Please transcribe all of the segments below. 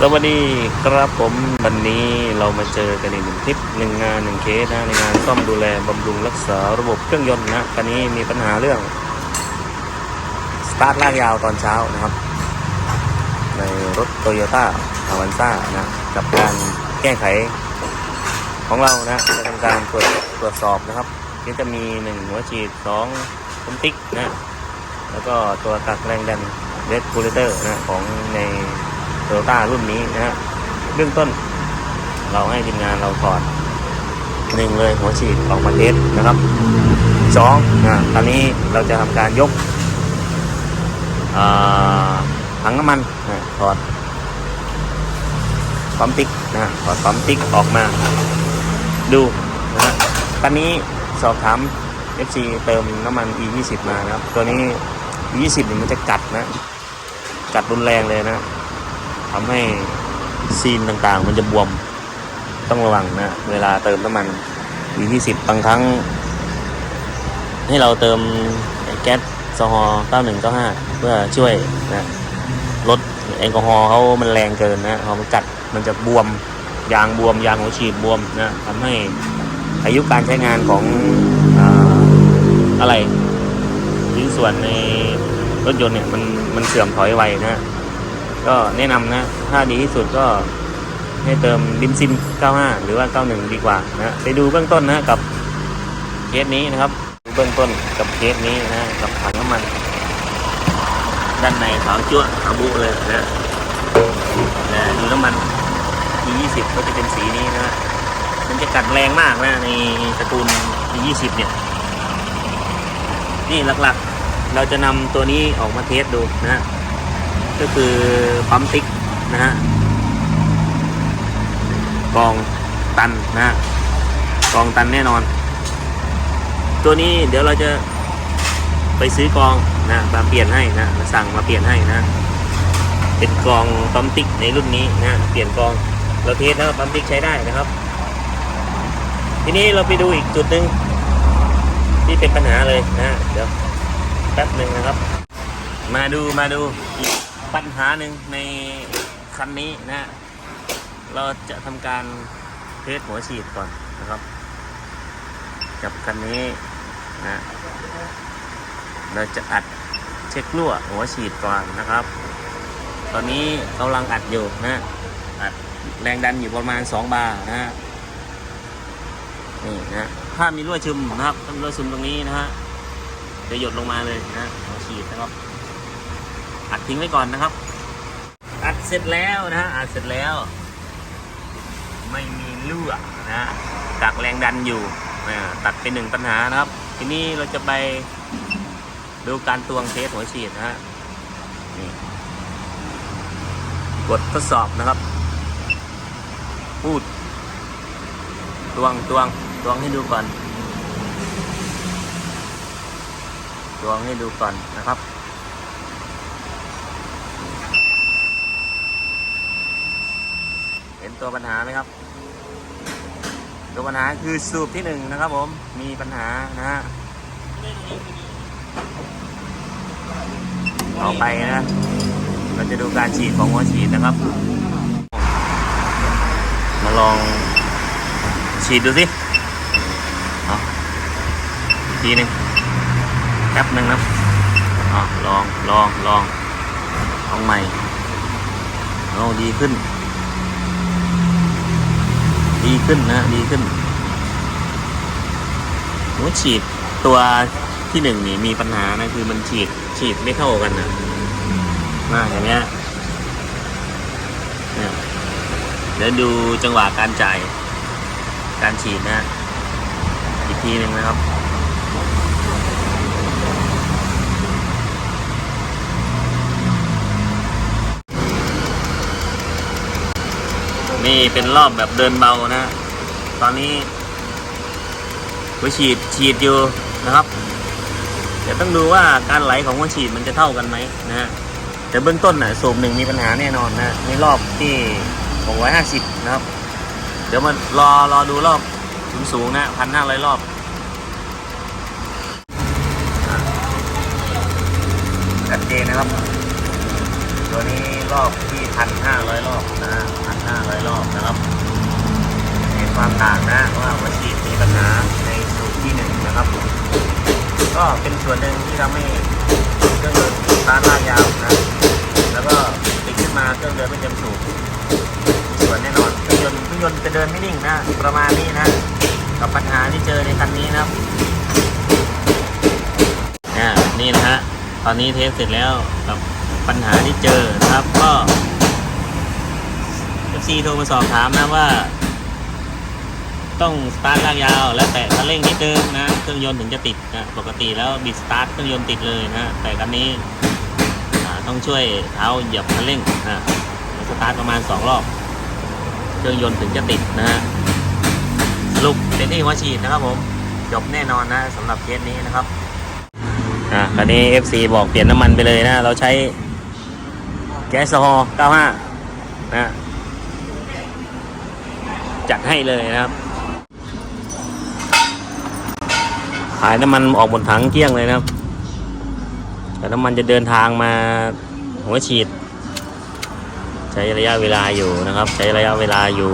สวัสดีครับผมวันนี้เรามาเจอกันอีกหนึ่งคลิปหนึ่งงานหนึ่งเคสนะในงานซ่อมดูแลบำรุงรักษาระบบเครื่องยนต์นะคันนี้มีปัญหาเรื่องสตาร์ทลากยาวตอนเช้านะครับ ในรถโตโยต้าอาวันซ่านะกับการแก้ไขของเรานะจะทำการตรวจตรวจสอบนะครับที่จะมีหนึ่งหัวฉีดสองคุ้มติ๊กนะแล้วก็ตัวตักแรงดันเรดคูลเลอร์นะของใน โตโยต้ารุ่นนี้นะฮะเบื้องต้น เราให้ทีมงานเราถอดหนึ่งเลยหัวฉีดออกมาเทสนะครับสองนะตอนนี้เราจะทำการยกอ่าถังน้ำมันนะถอดปั๊มติ๊กนะถอดปั๊มติ๊กออกมา ดูนะฮะตอนนี้สอบถาม FC เติมน้ำมัน E20 มานะครับ ตัวนี้ E20 นี่มันจะกัดนะ กัดรุนแรงเลยนะ ทำให้ซีนต่างๆ มันจะบวมต้องระวังนะเวลาเติมน้ำมัน E20 บางครั้ง ให้เราเติมแก๊สโซฮอล์9195 เพื่อช่วยนะลดแอลกอฮอล์เขามันแรงเกินนะพอมันกัดมันจะบวมยางบวม ยางหัวฉีดบวมนะทำให้อายุการใช้งานของอาอะไรชิ้นส่วนในรถยนต์เนี่ยมันมันเสื่อมถอยไวนะ ก็แนะนำนะ ถ้าดีที่สุดก็ให้เติมบินซิน95 หรือว่า 91 ดีกว่านะ ไปดูเบื้องต้นนะกับเคสนี้นะครับดูเบื้องต้นกับเคสนี้นะ กับถังน้ำมัน ด้านในขาวจั่วขาวบุเลยนะนะดูน้ำมัน E20 ก็จะเป็นสีนี้นะ มันจะกัดแรงมากนะ ในตระกูล E20 เนี่ย นี่หลักๆ เราจะนำตัวนี้ออกมาเทสดูนะ ก็คือปั๊มติ๊กนะฮะกองตันนะฮะกองตันแน่นอน ตัวนี้เดี๋ยวเราจะไปซื้อกองนะมาเปลี่ยนให้นะมาสั่งมาเปลี่ยนให้นะเป็นกองปั๊มติ๊กในรุ่นนี้นะเปลี่ยนกองเราเทสแล้วปั๊มติ๊กใช้ได้นะครับ ทีนี้เราไปดูอีกจุดหนึ่งที่เป็นปัญหาเลยนะเดี๋ยวแป๊บหนึ่งนะครับ มาดูมาดู ปัญหาหนึ่งในคันนี้นะ เราจะทำการเทสหัวฉีดก่อนนะครับ กับคันนี้นะ เราจะอัดเช็ครั่วหัวฉีดก่อนนะครับ ตอนนี้กำลังอัดอยู่นะ อัดแรงดันอยู่ประมาณ 2 บาร์นะฮะนี่นะถ้ามีรั่วซึมนะครับต้องรั่วซึมตรงนี้นะฮะจะหยดลงมาเลยนะหัวฉีดนะครับ อัดทิ้งไว้ก่อนนะครับ อัดเสร็จแล้วนะฮะอัดเสร็จแล้ว ไม่มีรั่วนะฮะกักแรงดันอยู่ตัดเป็นหนึ่งปัญหานะครับ ทีนี้เราจะไปดูการตวงเทสหัวฉีดนะฮะนี่กดทดสอบนะครับ พูด ตวงตวงตวงให้ดูก่อน ตวงให้ดูก่อนนะครับ เห็น ตัวปัญหาไหมครับ ตัวปัญหาคือสูบที่หนึ่งนะครับผมมีปัญหานะฮะต่อไปนะ เราจะดูการฉีดของหัวฉีดนะครับ มาลองฉีดดูสิเอาอีกทีนึงแป๊บหนึ่งนะเอลองลองลองลองใหม่เอาดีขึ้น ดีขึ้นนะ ดีขึ้นหัวฉีดตัวที่หนึ่งนี่มีปัญหานะคือมันฉีดฉีดไม่เท่ากันนะมาอย่างเนี้ยเนี่ยเดี๋ยวดูจังหวะการจ่าย การฉีดนะอีกทีหนึ่งนะครับ นี่เป็นรอบแบบเดินเบานะ ตอนนี้หัวฉีดฉีดอยู่นะครับเดี๋ยวต้องดูว่าการไหลของหัวฉีดมันจะเท่ากันไหมนะฮะแต่เบื้องต้นน่ะสูบหนึ่งมีปัญหาแน่นอนนะในรอบที่650นะครับ เดี๋ยวมารอรอดูรอบสูงสูงๆนะพันห้าร้อยรอบชัดเจนนะครับ ตัวนี้รอบที่พันห้าร้อยรอบนะ ฮะครับในความต่างนะว่าหัวฉีดมีปัญหาในสูตรที่หนึ่งนะครับ ก็เป็นส่วนหนึ่งที่ทำให้เครื่องยนต์สตาร์ทลากยาวนะแล้วก็ติดขึ้นมาเครื่องเดินไม่เต็มสูบส่วนแน่นอนเครื่องยนต์เครื่องยนต์จะเดินไม่นิ่งนะ ประมาณนี้นะ กับปัญหาที่เจอในคันนี้นะครับนี่นะฮะตอนนี้เทสเสร็จแล้วกับปัญหาที่เจอนะครับก็ FC โทรมาสอบถามนะว่า ต้องสตาร์ทลากยาว และแตะคันเร่งนิดนึงนะเครื่องยนต์ถึงจะติดนะปกติแล้วบิดสตาร์ทเครื่องยนต์ติดเลยนะแต่คันนี้ต้องช่วยเท้าเหยียบคันเร่งนะสตาร์ทประมาณ 2 รอบ เครื่องยนต์ถึงจะติดนะฮะสรุปเป็นที่หัวฉีดนะครับผมจบแน่นอนนะสำหรับเคสนี้นะครับอ่าคันนี้ FC บอกเปลี่ยนน้ำมันไปเลยนะ เราใช้แก๊สโซฮอล์95 นะ จัดให้เลยนะครับ ขายน้ำมันออกบนถังเกลี้ยงเลยนะครับ แต่น้ำมันจะเดินทางมาหัวฉีด ใช้ระยะเวลาอยู่นะครับ ใช้ระยะเวลาอยู่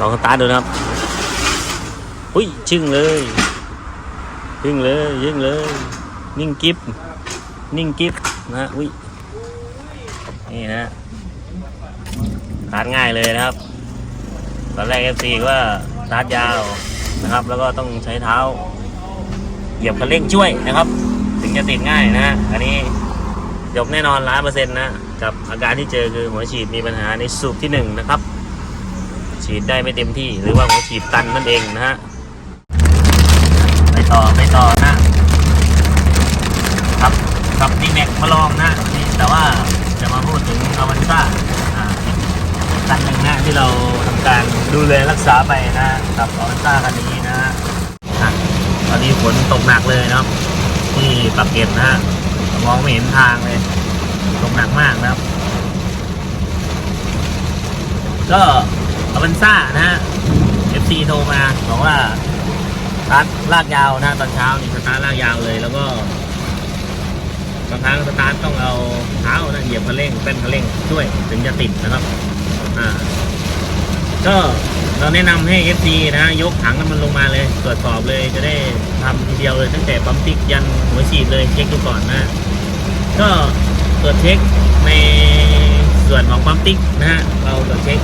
ลองสตาร์ทดูนะครับ อุ้ยชึ่งเลยชึ่งเลยยึ่งเลย นิ่งกิฟนิ่งกิฟนะฮะอุ้ยนี่นะตาร์ทง่ายเลยนะครับ ตอนแรก FC ว่าสตาร์ทยาวนะครับ แล้วก็ต้องใช้เท้า เหยียบคันเร่งช่วยนะครับ ถึงจะติดง่ายนะฮะอันนี้จบแน่นอนร้อยเปอร์เซ็นต์นะกับอาการที่เจอคือหัวฉีดมีปัญหาในสูบที่หนึ่งนะครับ ฉีดได้ไม่เต็มที่หรือว่าหัวฉีดตันนั่นเองนะฮะไปต่อไปต่อนะ ครับกับดีแม็กมาลองนะนี่แต่ว่าจะมาพูดถึงอวันซ่าคันหนึ่งนะที่เราทำการดูแลรักษาไปนะกับอวันซ่าคันนี้นะตอนนี้ฝนตกหนักเลยนะครับที่ปากเกร็ดนะฮะมองไม่เห็นทางเลยตกหนักมากนะครับ ก็อวันซ่านะฮะ FC โทรมาบอกว่าตาร์ทลากยาวนะตอนเช้านี่สตาร์ลากยาวเลยแล้วก็ บางครั้งสตาร์ทต้องเอาเท้านะเหยียบคันเร่งเป็นคันเร่งช่วยถึงจะติดนะครับอ่าก็เราแนะนำให้ FC นะยกถังน้ำมันลงมาเลย ตรวจสอบเลยจะได้ทำทีเดียวเลย ตั้งแต่ปั๊มติ๊กยันหัวฉีดเลยเช็คดูก่อนนะ ก็ตรวจเช็คในส่วนของปั๊มติ๊กนะฮะเราตรวจเช็ค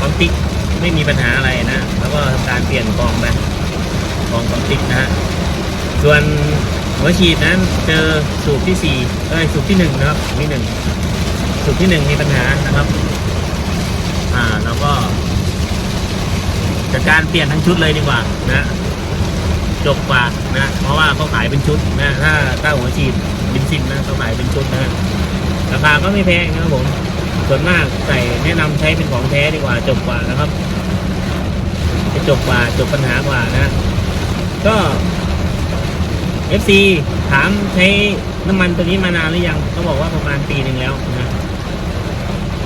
ปั๊มติ๊กไม่มีปัญหาอะไรนะ แล้วก็การเปลี่ยนกองไปกองปั๊มติ๊กนะฮะส่วน หัวฉีดนั้นเจอสูบที่สี่เอ้ยสูบที่หนึ่งนะครับสูบที่หนึ่งสูบที่หนึ่งมีปัญหานะครับ อ่าแล้วก็จัดการเปลี่ยนทั้งชุดเลยดีกว่านะจบกว่านะเพราะว่าเขาขายเป็นชุดนะถ้าถ้าหัวฉีดบินซินนะเขาขายเป็นชุดนะราคาก็ไม่แพงนะครับผมส่วนมากใส่แนะนำใช้เป็นของแท้ดีกว่า จบกว่านะครับจะจบกว่าจบปัญหากว่านะ ก็ FC ถามใช้น้ำมันตัวนี้มานานหรือยังเขาบอกว่าประมาณปีหนึ่งแล้วนะ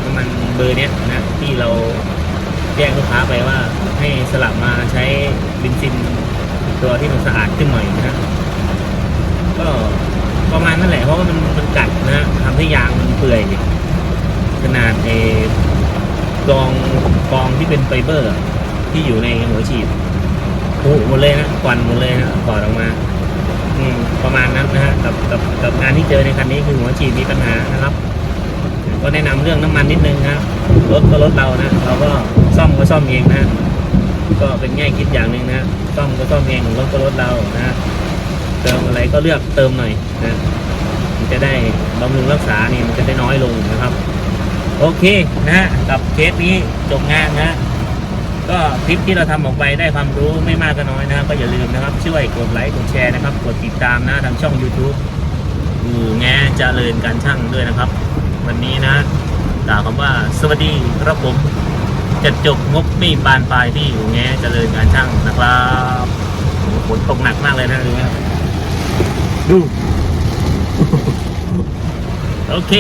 น้ำมันเบอร์เนี้ยนะที่เราแจ้งลูกค้าไปว่าให้สลับมาใช้บินซินตัวที่มันสะอาดขึ้นหน่อยนะก็ประมาณนั่นแหละเพราะว่ามันมันกัดนะทำให้ยางมันเปื่อยขนาดเอกองกองที่เป็นไฟเบอร์ ที่อยู่ในหัวฉีดผุหมดเลยนะควันหมดเลยนะถอดออกมา อืมประมาณนั้นนะฮะกับกับกับงานที่เจอในคันนี้คือหัวฉีดมีปัญหานะครับ ก็แนะนำเรื่องน้ำมันนิดนึงนะรถก็รถเรานะเราก็ซ่อมก็ซ่อมเองนะก็เป็นง่ายคิดอย่างหนึ่งนะซ่อมก็ซ่อมเองรถก็รถเรานะเติมอะไรก็เลือกเติมหน่อยนะมันจะได้บำรุงรักษานี่มันจะได้น้อยลงนะครับ โอเคนะกับเคสนี้จบงานนะ ก็คลิปที่เราทำออกไปได้ความรู้ไม่มากก็น้อยนะครับก็อย่าลืมนะครับ ช่วยกดไลค์กดแชร์นะครับ กดติดตามนะทางช่อง YouTube อู่แง่เจริญการช่างด้วยนะครับ วันนี้นะกล่าวคำว่าสวัสดีครับผมจะจบงบไม่บานปลายที่อู่แงเจริญการช่างนะครับฝนตกหนักมากเลยนะดูนะดูโอเค